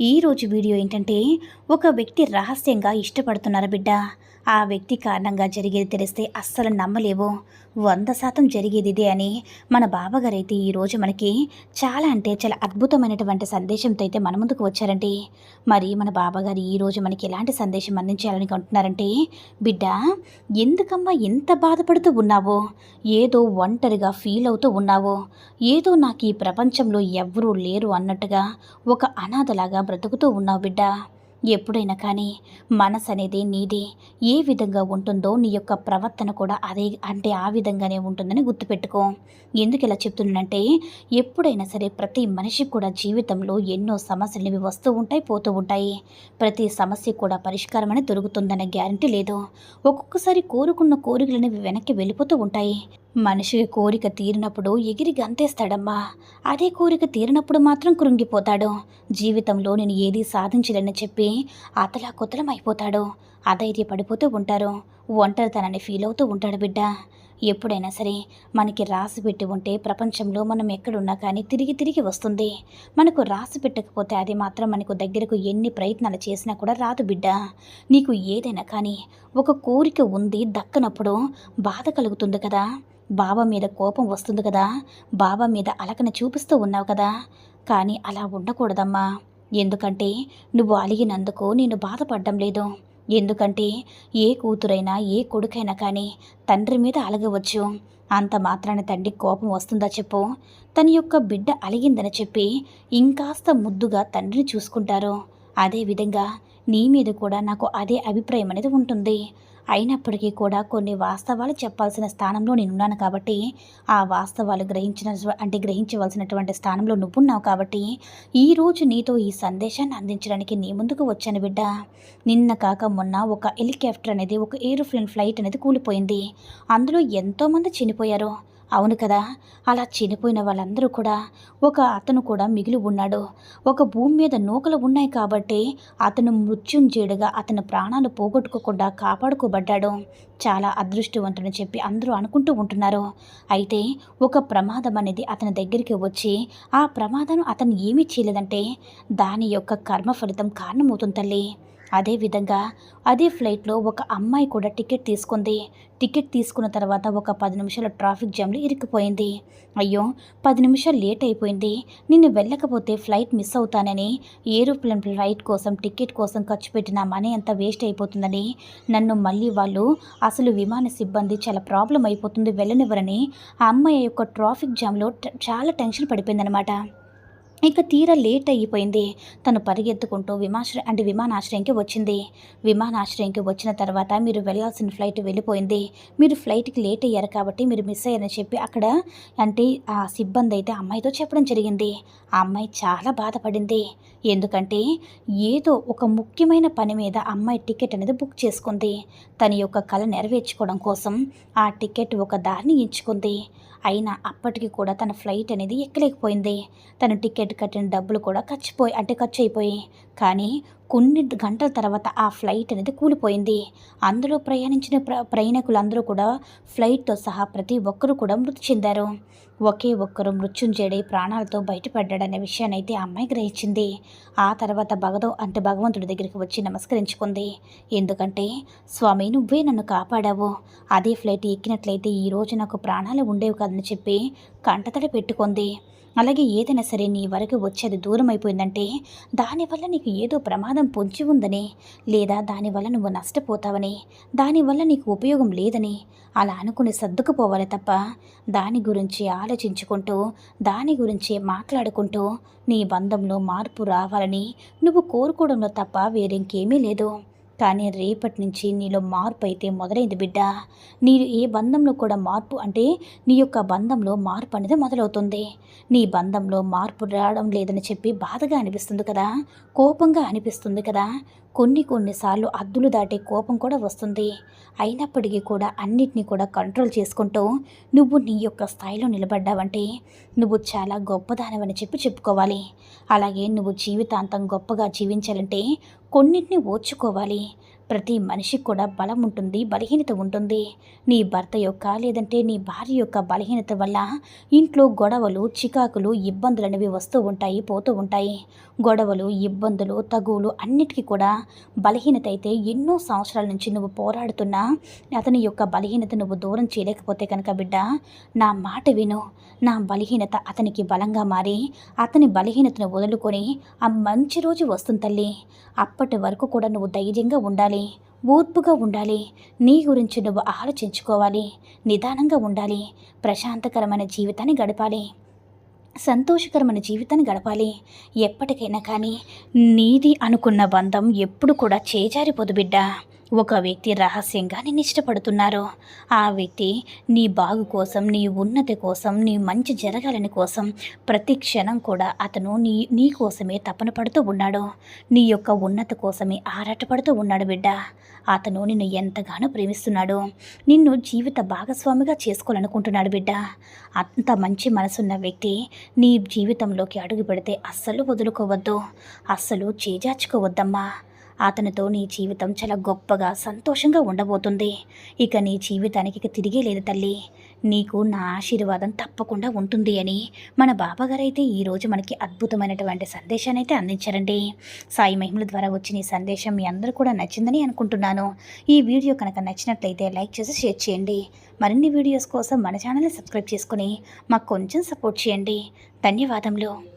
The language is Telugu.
ఈరోజు వీడియో ఏంటంటే ఒక వ్యక్తి రహస్యంగా ఇష్టపడుతున్నారు బిడ్డ? ఆ వ్యక్తి కారణంగా జరిగేది తెలిస్తే అస్సలు నమ్మలేవు. వంద శాతం జరిగేది ఇదే అని మన బాబాగారు అయితే ఈరోజు మనకి చాలా అంటే చాలా అద్భుతమైనటువంటి సందేశంతో అయితే మన ముందుకు వచ్చారండి మరి మన బాబాగారు ఈరోజు మనకి ఎలాంటి సందేశం అందించాలని అంటున్నారంటే బిడ్డ ఎందుకమ్మా ఎంత బాధపడుతూ ఉన్నావో? ఏదో ఒంటరిగా ఫీల్ అవుతూ ఉన్నావో? ఏదో నాకు ఈ ప్రపంచంలో ఎవరూ లేరు అన్నట్టుగా ఒక అనాథలాగా బ్రతుకుతూ ఉన్నావు బిడ్డ. ఎప్పుడైనా కానీ మనసు అనేది నీది ఏ విధంగా ఉంటుందో నీ యొక్క ప్రవర్తన కూడా అదే అంటే ఆ విధంగానే ఉంటుందని గుర్తుపెట్టుకో. ఎందుకు ఇలా చెప్తున్నానంటే ఎప్పుడైనా సరే ప్రతి మనిషికి కూడా జీవితంలో ఎన్నో సమస్యలు ఇవి వస్తూ ఉంటాయి పోతూ ఉంటాయి. ప్రతి సమస్య కూడా పరిష్కారం దొరుకుతుందనే దొరుకుతుందన్న గ్యారంటీ లేదు. ఒక్కొక్కసారి కోరుకున్న కోరికలు అనేవి వెనక్కి వెళ్ళిపోతూ ఉంటాయి. మనిషి కోరిక తీరినప్పుడు ఎగిరి గంతేస్తాడమ్మా. అదే కోరిక తీరినప్పుడు మాత్రం కృంగిపోతాడు. జీవితంలో నేను ఏది సాధించలేని చెప్పి అతలా కుతలం అయిపోతాడు అధైర్య పడిపోతూ ఉంటారు? ఒంటరితనని ఫీల్ అవుతూ ఉంటాడు బిడ్డ. ఎప్పుడైనా సరే మనకి రాసి పెట్టి ఉంటే ప్రపంచంలో మనం ఎక్కడున్నా కానీ తిరిగి తిరిగి వస్తుంది. మనకు రాసి పెట్టకపోతే అది మాత్రం మనకు దగ్గరకు ఎన్ని ప్రయత్నాలు చేసినా కూడా రాదు బిడ్డ. నీకు ఏదైనా కానీ ఒక కోరిక ఉంది దక్కనప్పుడు బాధ కలుగుతుంది కదా? బాబా మీద కోపం వస్తుంది కదా? బాబా మీద అలకన చూపిస్తూ ఉన్నావు కదా? కానీ అలా ఉండకూడదమ్మా. ఎందుకంటే నువ్వు అలిగినందుకు నేను బాధపడడం లేదు. ఎందుకంటే ఏ కూతురైనా ఏ కొడుకైనా కానీ తండ్రి మీద అలగవచ్చు. అంత మాత్రాన తండ్రి కోపం వస్తుందా చెప్పు. తన యొక్క బిడ్డ అలిగిందని చెప్పి ఇంకాస్త ముద్దుగా తండ్రిని చూసుకుంటారు. అదేవిధంగా నీ మీద కూడా నాకు అదే అభిప్రాయం అనేది ఉంటుంది. అయినప్పటికీ కూడా కొన్ని వాస్తవాలు చెప్పాల్సిన స్థానంలో నేనున్నాను కాబట్టి ఆ వాస్తవాలు గ్రహించిన అంటే గ్రహించవలసినటువంటి స్థానంలో నువ్వున్నావు కాబట్టి ఈరోజు నీతో ఈ సందేశాన్ని అందించడానికి నీ ముందుకు వచ్చాను బిడ్డ. నిన్న కాక మొన్న ఒక హెలికాప్టర్ అనేది ఒక ఏరోప్లేన్ ఫ్లైట్ అనేది కూలిపోయింది. అందులో ఎంతోమంది చనిపోయారు. అవును కదా. అలా చనిపోయిన వాళ్ళందరూ కూడా ఒక అతను కూడా మిగిలి ఉన్నాడు. ఒక భూమి మీద నూకలు ఉన్నాయి కాబట్టి అతను మృత్యుంజయుడుగా అతని ప్రాణాలు పోగొట్టుకోకుండా కాపాడుకోబడ్డాడు. చాలా అదృష్టవంతుడని చెప్పి అందరూ అనుకుంటూ ఉంటున్నారు. అయితే ఒక ప్రమాదం అనేది అతని దగ్గరికి వచ్చి ఆ ప్రమాదం అతను ఏమీ చేయలేదంటే దాని యొక్క కర్మ ఫలితం కారణమవుతుంది తల్లి. అదేవిధంగా అదే ఫ్లైట్లో ఒక అమ్మాయి కూడా టికెట్ తీసుకుంది. టికెట్ తీసుకున్న తర్వాత ఒక పది నిమిషాల ట్రాఫిక్ జామ్లో ఇరుక్కుపోయింది అయ్యో పది నిమిషాలు లేట్ అయిపోయింది. నిన్ను వెళ్ళకపోతే ఫ్లైట్ మిస్ అవుతానని ఏరోప్లేన్ ఫ్లైట్ కోసం టికెట్ కోసం ఖర్చు పెట్టిన మనీ అంతా వేస్ట్ అయిపోతుందని. నన్ను మళ్ళీ వాళ్ళు అసలు విమాన సిబ్బంది చాలా ప్రాబ్లం అయిపోతుంది వెళ్ళనివ్వరని. ఆ అమ్మాయి యొక్క ట్రాఫిక్ జామ్లో చాలా టెన్షన్ పడిపోయిందనమాట ఇక తీరా లేట్ అయిపోయింది. తను పరిగెత్తుకుంటూ విమాశ్ర అంటే విమానాశ్రయంకి వచ్చింది. విమానాశ్రయంకి వచ్చిన తర్వాత మీరు వెళ్ళాల్సిన ఫ్లైట్ వెళ్ళిపోయింది. మీరు ఫ్లైట్కి లేట్ అయ్యారు కాబట్టి మీరు మిస్ అయ్యారని చెప్పి అక్కడ అంటే ఆ సిబ్బంది అయితే అమ్మాయితో చెప్పడం జరిగింది. ఆ అమ్మాయి చాలా బాధపడింది. ఎందుకంటే ఏదో ఒక ముఖ్యమైన పని మీద అమ్మాయి టికెట్ అనేది బుక్ చేసుకుంది. తన యొక్క కళ నెరవేర్చుకోవడం కోసం ఆ టికెట్ ఒక దారిని ఎంచుకుంది. అయినా అప్పటికి కూడా తన ఫ్లైట్ అనేది ఎక్కలేకపోయింది. తన టికెట్ కట్టిన డబ్బులు కూడా ఖర్చుపోయి అంటే ఖర్చు అయిపోయి కానీ కొన్ని గంటల తర్వాత ఆ ఫ్లైట్ అనేది కూలిపోయింది. అందులో ప్రయాణించిన ప్ర ప్రయాణికులందరూ కూడా ఫ్లైట్తో సహా ప్రతి ఒక్కరూ కూడా మృతి చెందారు. ఒకే ఒక్కరు మృత్యుంజయుడై ప్రాణాలతో బయటపడ్డాడనే విషయాన్ని అయితే ఆ అమ్మాయి గ్రహించింది. ఆ తర్వాత భగదో అంటే భగవంతుడి దగ్గరికి వచ్చి నమస్కరించుకుంది. ఎందుకంటే స్వామి నువ్వే నన్ను కాపాడావు. అదే ఫ్లైట్ ఎక్కినట్లయితే ఈ రోజు నాకు ప్రాణాలు ఉండేవి కదని చెప్పి కంటతడి పెట్టుకుంది. అలాగే ఏదైనా సరే నీ వరకు వచ్చేది దూరం అయిపోయిందంటే దానివల్ల నీకు ఏదో ప్రమాదం పొంచి ఉందని లేదా దానివల్ల నువ్వు నష్టపోతావని దానివల్ల నీకు ఉపయోగం లేదని అలా అనుకుని సర్దుకుపోవాలి తప్ప దాని గురించి ఆలోచించుకుంటూ దాని గురించి మాట్లాడుకుంటూ నీ బంధంలో మార్పు రావాలని నువ్వు కోరుకోవడంలో తప్ప వేరింకేమీ లేదు. కానీ రేపటి నుంచి నీలో మార్పు అయితే మొదలైంది బిడ్డ. నీ ఏ బంధంలో కూడా మార్పు అంటే నీ యొక్క బంధంలో మార్పు అనేది మొదలవుతుంది. నీ బంధంలో మార్పు రావడం లేదని చెప్పి బాధగా అనిపిస్తుంది కదా. కోపంగా అనిపిస్తుంది కదా. కొన్ని కొన్నిసార్లు అద్దులు దాటే కోపం కూడా వస్తుంది. అయినప్పటికీ కూడా అన్నిటినీ కూడా కంట్రోల్ చేసుకుంటూ నువ్వు నీ యొక్క స్థాయిలో నిలబడ్డావంటే నువ్వు చాలా గొప్పదానవని చెప్పి చెప్పుకోవాలి. అలాగే నువ్వు జీవితాంతం గొప్పగా జీవించాలంటే కొన్నిటిని ఓర్చుకోవాలి. ప్రతి మనిషికి కూడా బలం ఉంటుంది బలహీనత ఉంటుంది. నీ భర్త యొక్క లేదంటే నీ భార్య యొక్క బలహీనత వల్ల ఇంట్లో గొడవలు చికాకులు ఇబ్బందులు అనేవి వస్తూ ఉంటాయి పోతూ ఉంటాయి. గొడవలు ఇబ్బందులు తగువులు అన్నిటికీ కూడా బలహీనత అయితే ఎన్నో సంవత్సరాల నుంచి నువ్వు పోరాడుతున్నా అతని యొక్క బలహీనత నువ్వు దూరం చేయలేకపోతే కనుక బిడ్డ నా మాట విను. నా బలహీనత అతనికి బలంగా మారి అతని బలహీనతను వదులుకొని ఆ మంచి రోజు వస్తుంది తల్లి. అప్పటి వరకు కూడా నువ్వు ధైర్యంగా ఉండాలి. ఓర్పుగా ఉండాలి. నీ గురించి నువ్వు ఆలోచించుకోవాలి. నిదానంగా ఉండాలి. ప్రశాంతకరమైన జీవితాన్ని గడపాలి. సంతోషకరమైన జీవితాన్ని గడపాలి. ఎప్పటికైనా కానీ నీది అనుకున్న బంధం ఎప్పుడు కూడా చేజారిపోదు బిడ్డ. ఒక వ్యక్తి రహస్యంగా నేను ఇష్టపడుతున్నారు. ఆ వ్యక్తి నీ బాగు కోసం నీ ఉన్నతి కోసం నీ మంచి జరగాలని కోసం ప్రతి క్షణం కూడా అతను నీ నీ కోసమే తపన పడుతూ ఉన్నాడు. నీ యొక్క ఉన్నతి కోసమే ఆరాటపడుతూ ఉన్నాడు బిడ్డ. అతను నిన్ను ఎంతగానో ప్రేమిస్తున్నాడు. నిన్ను జీవిత భాగస్వామిగా చేసుకోవాలనుకుంటున్నాడు బిడ్డ. అంత మంచి మనసున్న వ్యక్తి నీ జీవితంలోకి అడుగు పెడితే అస్సలు వదులుకోవద్దు. అస్సలు చేజార్చుకోవద్దమ్మా. అతనితో నీ జీవితం చాలా గొప్పగా సంతోషంగా ఉండబోతుంది. ఇక నీ జీవితానికి తిరిగే లేదు తల్లి. నీకు నా ఆశీర్వాదం తప్పకుండా ఉంటుంది అని మన బాబాగారు అయితే ఈరోజు మనకి అద్భుతమైనటువంటి సందేశాన్ని అయితే అందించారండి. సాయి మహిమల ద్వారా వచ్చిన ఈ సందేశం మీ అందరూ కూడా నచ్చిందని అనుకుంటున్నాను. ఈ వీడియో కనుక నచ్చినట్లయితే లైక్ చేసి షేర్ చేయండి. మరిన్ని వీడియోస్ కోసం మన ఛానల్ని సబ్స్క్రైబ్ చేసుకుని మాకు కొంచెం సపోర్ట్ చేయండి. ధన్యవాదములు.